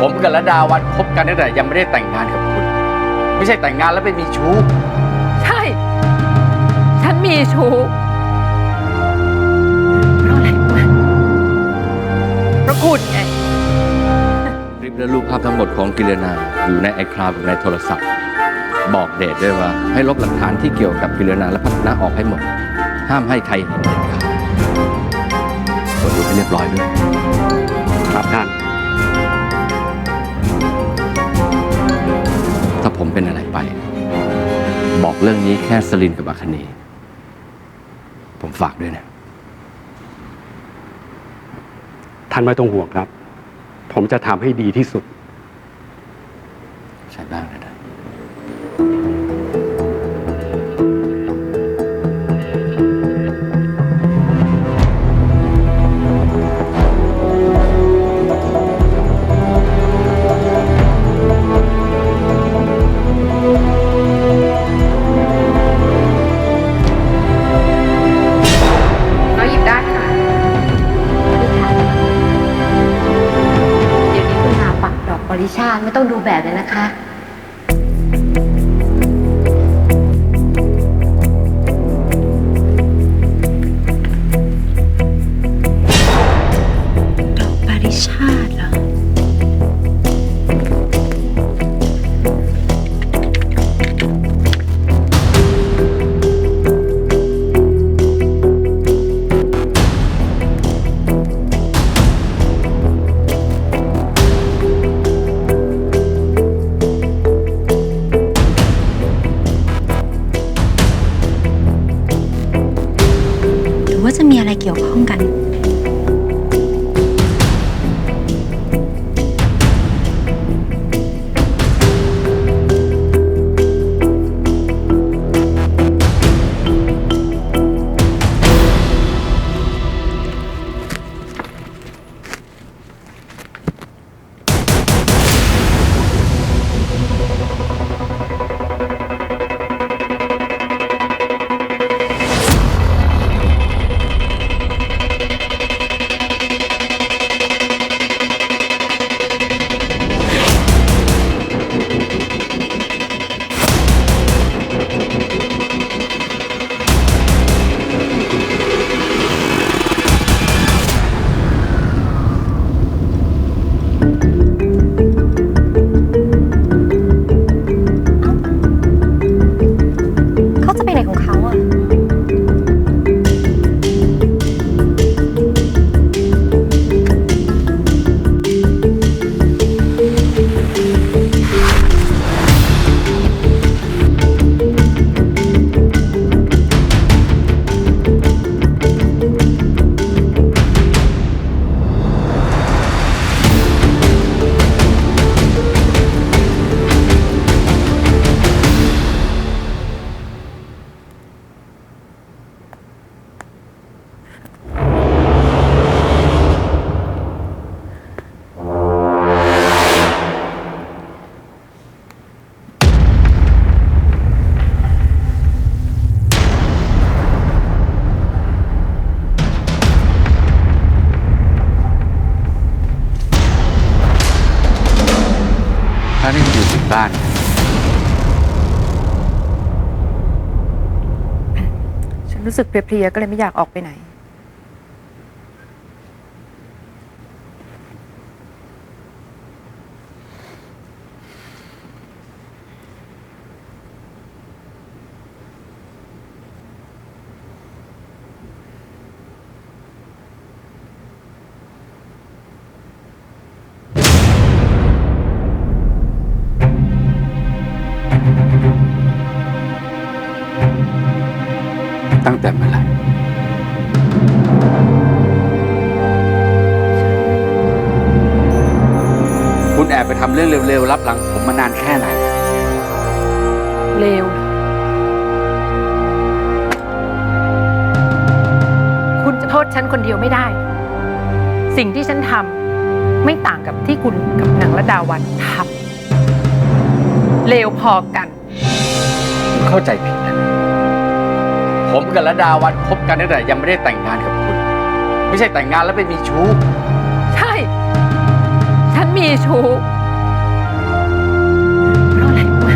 ผมกับระดาวันคบกันตั้งแต่ยังไม่ได้แต่งงานกับคุณ ไม่ใช่แต่งงานแล้วไปมีชู้ ใช่ ฉันมีชู้เพราะอะไรรู้ไหมเพราะคุณไง คลิปและรูปภาพทั้งหมดของกิเลนาอยู่ในไอคลาวในโทรศัพท์ บอกเดทด้วยว่า ให้ลบหลักฐานที่เกี่ยวกับกิเลนาและพัฒนาออกให้หมด ห้ามให้ใครเห็นเด็ดขาดตรวจดูให้เรียบร้อยด้วย เรื่องนี้แค่สลินกับอาคเนย์ผมฝากด้วยนะ ท่านไม่ต้องห่วงครับ ผมจะทำให้ดีที่สุด ใช่บ้าง แบบเลยนะคะ จะมี บ้าน ฉันรู้สึกเพลียๆก็เลยไม่อยากออกไปไหน ตั้งแต่เมื่อไหร่คุณแอบไปทำเรื่องเร็วๆรับหลังผมมานานแค่ไหนเลวคุณจะโทษฉันคนเดียวไม่ได้ สิ่งที่ฉันทำไม่ต่างกับที่คุณกับนางระดาวันทำเลวพอกัน เข้าใจผิดนะ ผมกับระดาวันคบกันตั้งแต่ยังไม่ได้แต่งงานกับคุณ ไม่ใช่แต่งงานแล้วไปมีชู้ ใช่ ฉันมีชู้เพราะอะไรรู้ไหม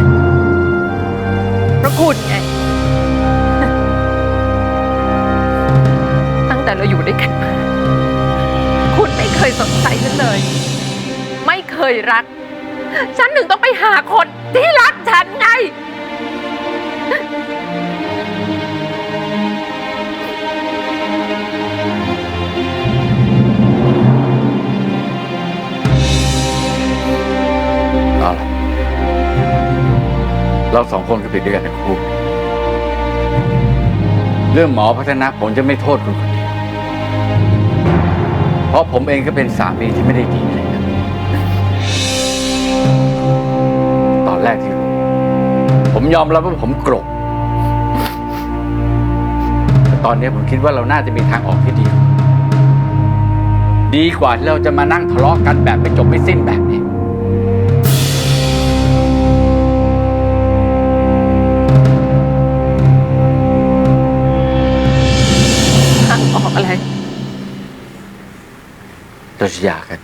เพราะคุณไง ตั้งแต่เราอยู่ด้วยกันมา คุณไม่เคยสนใจฉันเลย ไม่เคยรัก ฉันถึงต้องไปหาคนที่รักฉันไง เราสองคนก็ผิดด้วยกันทั้งคู่เรื่องหมอพัฒนาผมจะไม่โทษคุณคนเดียวเพราะผมเองก็เป็นสามีที่ไม่ได้ดีเลยนะตอนแรกที่รู้ผมยอมรับว่าผมโกรธแต่ตอนนี้ผมคิดว่าเราน่าจะมีทางออกที่ดี ดีกว่าที่เราจะมานั่งทะเลาะกันแบบไม่จบไม่สิ้นแบบนี้ ยากัน